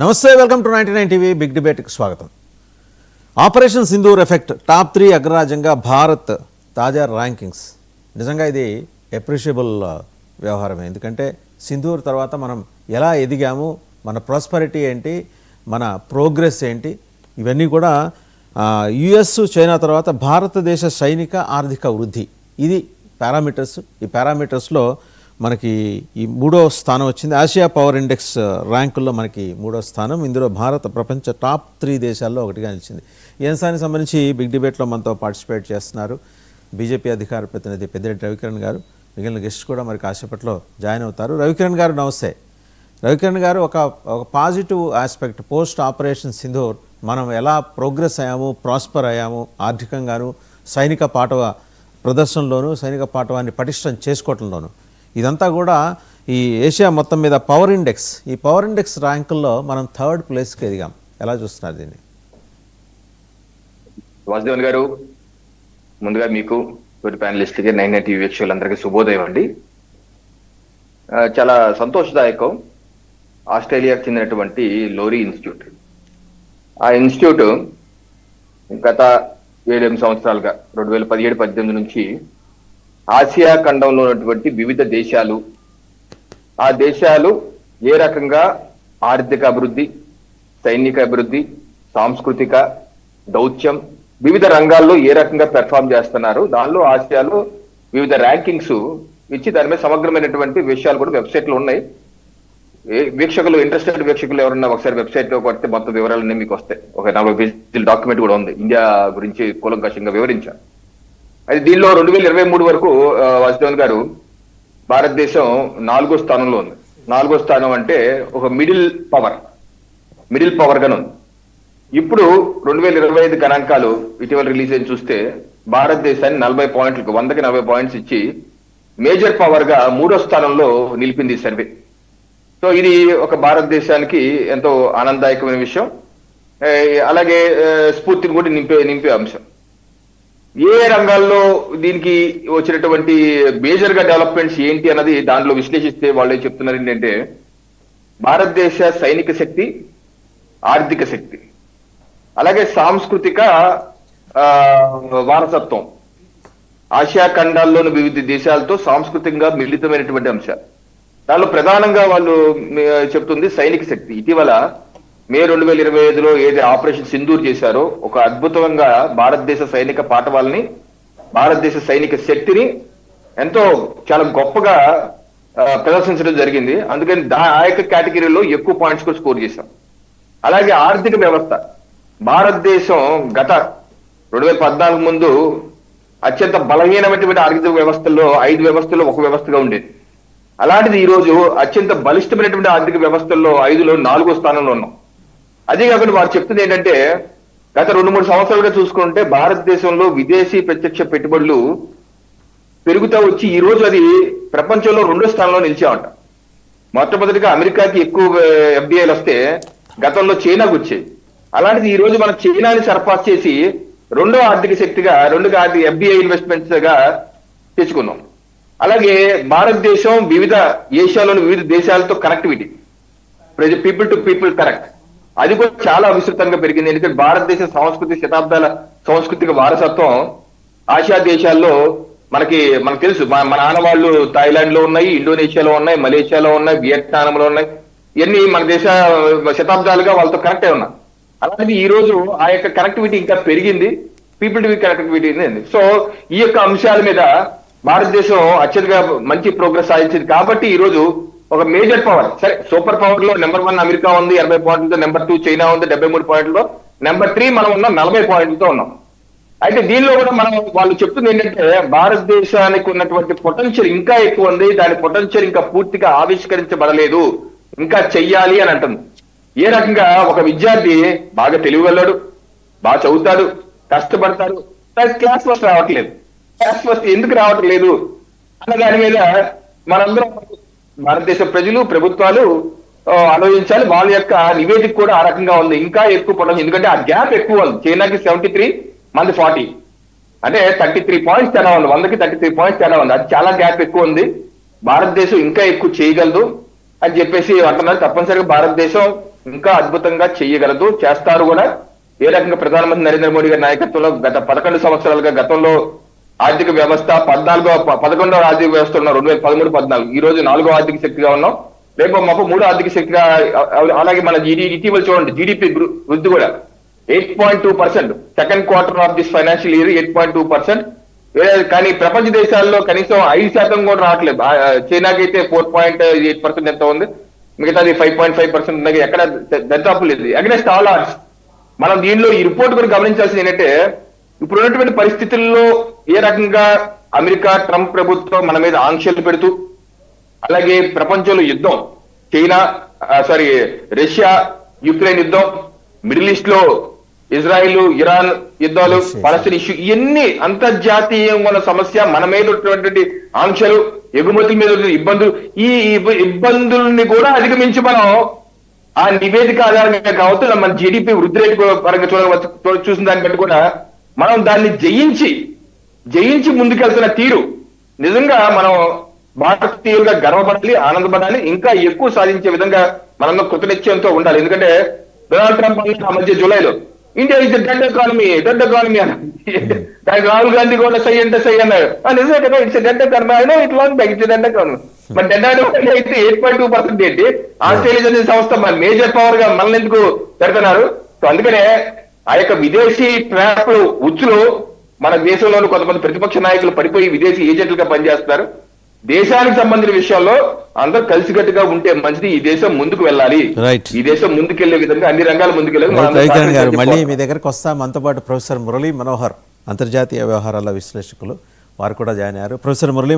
నమస్తే welcome to ninety nine TV big డిబేట్కి స్వాగతం. Operation Sindoor effect top three అగ్రరాజ్యంగా Bharat తాజా rankings. నిజంగా ఇది అప్రిషియబుల్ వ్యవహారమే. ఎందుకంటే సింధూర్ తర్వాత మనం ఎలా ఎదిగాము మన ప్రాస్పరిటీ ఏంటి మన ప్రోగ్రెస్ ఏంటి ఇవన్నీ కూడా యుఎస్ చైనా తర్వాత భారతదేశ సైనిక ఆర్థిక వృద్ధి. ఇది పారామీటర్స్ ఈ పారామీటర్స్లో మనకి ఈ మూడో స్థానం వచ్చింది. ఆసియా పవర్ ఇండెక్స్ uh, ర్యాంకుల్లో మనకి మూడో స్థానం. ఇందులో భారత ప్రపంచ టాప్ త్రీ దేశాల్లో ఒకటిగా నిలిచింది. ఈ అంశానికి సంబంధించి బిగ్ డిబేట్లో మనతో పార్టిసిపేట్ చేస్తున్నారు బీజేపీ అధికార ప్రతినిధి పెద్దిరెడ్డి రవికిరణ్ గారు. మిగిలిన గెస్ట్ కూడా మరి కాసేపట్లో జాయిన్ అవుతారు. రవికిరణ్ గారు నమస్తే. రవికిరణ్ గారు ఒక ఒక positive aspect post operation Sindoor. మనం ఎలా ప్రోగ్రెస్ అయ్యాము ప్రాస్పర్ అయ్యాము ఆర్థికంగాను సైనిక పాటవ ప్రదర్శనలోను సైనిక పాటవాన్ని పటిష్టం చేసుకోవటంలోను. ఇదంతా కూడా ఈ ఏషియా మొత్తం మీద పవర్ ఇండెక్స్. ఈ పవర్ ఇండెక్స్ ర్యాంకుల్లో మనం థర్డ్ ప్లేస్కి ఎదిగాం. ఎలా చూస్తున్నారు దీన్ని? వాసుదేవన్ గారు ముందుగా మీకు తోటి ప్యానలిస్ట్కి నైన్ నైన్ టీవీ వీక్షకులందరికీ శుభోదయం అండి. చాలా సంతోషదాయకం. ఆస్ట్రేలియాకు చెందినటువంటి లోరీ ఇన్స్టిట్యూట్. ఆ ఇన్స్టిట్యూట్ గత ఏడెనిమిది సంవత్సరాలుగా రెండు వేల పదిహేడు పద్దెనిమిది నుంచి ఆసియా ఖండంలో ఉన్నటువంటి వివిధ దేశాలు. ఆ దేశాలు ఏ రకంగా ఆర్థిక అభివృద్ధి సైనిక అభివృద్ధి సాంస్కృతిక దౌత్యం వివిధ రంగాల్లో ఏ రకంగా పెర్ఫామ్ చేస్తున్నారు దానిలో ఆసియాలో వివిధ ర్యాంకింగ్స్ ఇచ్చి దాని మీద సమగ్రమైనటువంటి విషయాలు కూడా వెబ్సైట్లు ఉన్నాయి. ఏ వీక్షకులు ఇంట్రెస్టెడ్ వీక్షకులు ఎవరన్నా ఒకసారి వెబ్సైట్లో కొడితే మొత్తం వివరాలన్నీ మీకు వస్తాయి. ఒక నలభై పేజీల డాక్యుమెంట్ కూడా ఉంది. ఇండియా గురించి కూలంకషంగా వివరించారు. అయితే దీనిలో రెండు వేల ఇరవై మూడు వరకు వాసుదేవన్ గారు భారతదేశం నాలుగో స్థానంలో ఉంది. నాలుగో స్థానం అంటే ఒక మిడిల్ పవర్ మిడిల్ పవర్ గానే ఉంది. ఇప్పుడు రెండు వేల ఇరవై ఐదు గణాంకాలు ఇటీవల రిలీజ్ అయిన చూస్తే భారతదేశాన్ని నలభై పాయింట్లకు వందకి నలభై పాయింట్స్ ఇచ్చి మేజర్ పవర్గా మూడో స్థానంలో నిలిపింది సర్వే. సో ఇది ఒక భారతదేశానికి ఎంతో ఆనందదాయకమైన విషయం. అలాగే స్ఫూర్తిని కూడా నింపే నింపే అంశం. ఏ రంగాల్లో దీనికి వచ్చినటువంటి మేజర్గా డెవలప్మెంట్స్ ఏంటి అన్నది దానిలో విశ్లేషిస్తే వాళ్ళు ఏం చెప్తున్నారు ఏంటంటే భారతదేశ సైనిక శక్తి ఆర్థిక శక్తి అలాగే సాంస్కృతిక ఆ, వారసత్వం. ఆసియా ఖండాల్లోని వివిధ దేశాలతో సాంస్కృతికంగా మిళితమైనటువంటి అంశాలు. దానిలో ప్రధానంగా వాళ్ళు చెప్తుంది సైనిక శక్తి. ఇటీవల మే రెండు వేల ఇరవై ఐదులో ఏది ఆపరేషన్ సింధూర్ చేశారో ఒక అద్భుతంగా భారతదేశ సైనిక పాఠవాలని భారతదేశ సైనిక శక్తిని ఎంతో చాలా గొప్పగా ప్రదర్శించడం జరిగింది. అందుకని దా- ఆ యొక్క కేటగిరీలో ఎక్కువ పాయింట్స్ కూడా స్కోర్ చేశాం. అలాగే ఆర్థిక వ్యవస్థ. భారతదేశం గత రెండు వేల పద్నాలుగు ముందు అత్యంత బలహీనమైనటువంటి ఆర్థిక వ్యవస్థల్లో ఐదు వ్యవస్థల్లో ఒక వ్యవస్థగా ఉండేది. అలాంటిది ఈరోజు అత్యంత బలిష్టమైనటువంటి ఆర్థిక వ్యవస్థల్లో ఐదులో నాలుగో స్థానంలో ఉన్నాం. అదే కాకుండా వారు చెప్తుంది ఏంటంటే గత రెండు మూడు సంవత్సరాలుగా చూసుకుంటే భారతదేశంలో విదేశీ ప్రత్యక్ష పెట్టుబడులు పెరుగుతూ వచ్చి ఈ రోజు అది ప్రపంచంలో రెండో స్థానంలో నిలిచామంట మొట్టమొదటిగా అమెరికాకి ఎక్కువ ఎఫ్డిఐలు వస్తే గతంలో చైనాకు వచ్చాయి. అలాంటిది ఈ రోజు మనం చైనాని సర్పాస్ చేసి రెండో ఆర్థిక శక్తిగా రెండు ఆర్థిక ఎఫ్డిఐ ఇన్వెస్ట్మెంట్స్గా తెచ్చుకున్నాం. అలాగే భారతదేశం వివిధ ఏషియాలోని వివిధ దేశాలతో connectivity people to people connect అది కూడా చాలా విస్తృతంగా పెరిగింది. ఎందుకంటే భారతదేశ సంస్కృతి శతాబ్దాల సాంస్కృతిక వారసత్వం ఆసియా దేశాల్లో మనకి మనకు తెలుసు. మన మన ఆనవాళ్ళు థాయిలాండ్లో ఉన్నాయి ఇండోనేషియాలో ఉన్నాయి మలేషియాలో ఉన్నాయి వియట్నాంలో ఉన్నాయి. ఇవన్నీ మన దేశ శతాబ్దాలుగా వాళ్ళతో కనెక్ట్ అయి ఉన్నా అలాంటిది ఈ రోజు ఆ యొక్క కనెక్టివిటీ ఇంకా పెరిగింది. పీపుల్ టు కనెక్టివిటీ ఉంది సో ఈ యొక్క అంశాల మీద భారతదేశం అత్యధిక మంచి ప్రోగ్రెస్ సాధించింది. కాబట్టి ఈ రోజు ఒక మేజర్ పవర్. సరే సూపర్ పవర్లో నెంబర్ వన్ అమెరికా ఉంది ఎనభై పాయింట్లతో నెంబర్ టూ చైనా ఉంది డెబ్బై మూడు పాయింట్లతో. నెంబర్ త్రీ మనం ఉన్నాం నలభై పాయింట్లతో ఉన్నాం. అయితే దీనిలో కూడా మనం వాళ్ళు చెప్తుంది ఏంటంటే భారతదేశానికి ఉన్నటువంటి పొటెన్షియల్ ఇంకా ఎక్కువ ఉంది దాని పొటెన్షియల్ ఇంకా పూర్తిగా ఆవిష్కరించబడలేదు ఇంకా చెయ్యాలి అని అంటుంది. ఏ రకంగా ఒక విద్యార్థి బాగా తెలివిగలడు బాగా చదువుతాడు కష్టపడతాడు కానీ క్లాస్ ఫస్ట్ రావట్లేదు. క్లాస్ ఫస్ట్ ఎందుకు రావట్లేదు? అన్న దాని మీద మనందరం భారతదేశ ప్రజలు ప్రభుత్వాలు ఆలోచించాలి. వాళ్ళ యొక్క నివేదిక కూడా ఆ రకంగా ఉంది. ఇంకా ఎక్కువ పొటెన్షియల్ ఎందుకంటే ఆ గ్యాప్ ఎక్కువ ఉంది. చైనాకి సెవెంటీ త్రీ మంది ఫార్టీ అంటే థర్టీ త్రీ పాయింట్స్ తేడా ఉంది. వందకి థర్టీ త్రీ పాయింట్స్ తేడా ఉంది. అది చాలా గ్యాప్ ఎక్కువ ఉంది. భారతదేశం ఇంకా ఎక్కువ చేయగలదు అని చెప్పేసి అంటున్నారు. తప్పనిసరిగా భారతదేశం ఇంకా అద్భుతంగా చేయగలదు. చేస్తారు కూడా. ఏ రకంగా ప్రధానమంత్రి నరేంద్ర మోడీ గారి నాయకత్వంలో గత పదకొండు సంవత్సరాలుగా గతంలో ఆర్థిక వ్యవస్థ పద్నాలుగో పదకొండవ ఆర్థిక వ్యవస్థ ఉన్నాం రెండు వేల పదమూడు పద్నాలుగు. ఈ రోజు నాలుగో ఆర్థిక శక్తిగా ఉన్నాం. రేపు మాకు మూడో ఆర్థిక శక్తిగా అలాగే మన జీడీ ఇటీవల చూడండి జీడిపి వృద్ధి కూడా eight point two percent. Second quarter of this financial year eight point two percent. కానీ ప్రపంచ దేశాల్లో కనీసం ఐదు శాతం కూడా రావట్లేదు. చైనాకి అయితే ఫోర్ పాయింట్ ఎయిట్ పర్సెంట్ ఎంత ఉంది. మిగతాది ఫైవ్ పాయింట్ ఫైవ్ పర్సెంట్ ఉన్నాయి. ఎక్కడ దరిదాపు లేదు. Against all odds. మనం దీనిలో ఈ రిపోర్ట్ కూడా గమనించాల్సింది ఏంటంటే ఇప్పుడు ఉన్నటువంటి పరిస్థితుల్లో ఏ రకంగా అమెరికా ట్రంప్ ప్రభుత్వం మన మీద ఆంక్షలు పెడుతూ అలాగే ప్రపంచంలో యుద్ధం చైనా సారీ రష్యా యుక్రెయిన్ యుద్ధం మిడిల్ ఈస్ట్లో ఇజ్రాయిల్ ఇరాన్ యుద్ధాలు. పలస్తీన్ ఇష్యూ ఇవన్నీ అంతర్జాతీయంగా ఉన్న సమస్య మన మీద ఉన్నటువంటి ఆంక్షలు ఎగుమతుల మీద ఉన్న ఇబ్బందులు ఈ ఇబ్బ- ఇబ్బందుల్ని కూడా అధిగమించి మనం ఆ నివేదిక ఆధారంగా కావచ్చు మన జీడిపి వృద్ధి రేటు పరంగా చూడవచ్చు చూసిన దాన్ని బట్టి కూడా మనం దాన్ని జయించి జయించి ముందుకెళ్తున్న తీరు. నిజంగా మనం భారతీయులుగా గర్వపడాలి ఆనందపడాలి ఇంకా ఎక్కువ సాధించే విధంగా మనందరం కృతనిశ్చయంతో ఉండాలి. ఎందుకంటే డొనాల్డ్ ట్రంప్ ఆ మధ్య జూలైలో India is dead economy dead economy అని దానికి రాహుల్ గాంధీ కూడా సై అంటే సై అన్నారు నిజమే కదా ఇట్స్ డెడ్ ఎకానమీ అయినా it long back it's dead economy మరి డెడ్ ఎకానమీ అయితే ఎయిట్ పాయింట్ టూ పర్సెంట్ ఏంటి? ఆస్ట్రేలియా అనే సంస్థ మన మేజర్ పవర్గా మనల్ని ఎందుకు పెడుతున్నారు? సో అందుకనే ఆ యొక్క విదేశీ ట్రాప్ ఉచ్చులు మన దేశంలోని కొంతమంది ప్రతిపక్ష నాయకులు పడిపోయి విదేశీ ఏజెంట్లుగా పనిచేస్తున్నారు. దేశానికి సంబంధించిన విషయంలో అందరూ కలిసికట్టుగా ఉంటే మంచిది. ఈ దేశం ముందుకు వెళ్ళాలి. ఈ దేశం ముందుకెళ్ళే విధంగా అన్ని రంగాలు ముందుకెళ్ళాలి మళ్ళీ. మీ దగ్గరకు వస్తాం. మనతో పాటు ప్రొఫెసర్ మురళీ మనోహర్ అంతర్జాతీయ వ్యవహారాల విశ్లేషకులు. వారు కూడా జాయిన్ అయ్యారు. ప్రొఫెసర్ మురళీ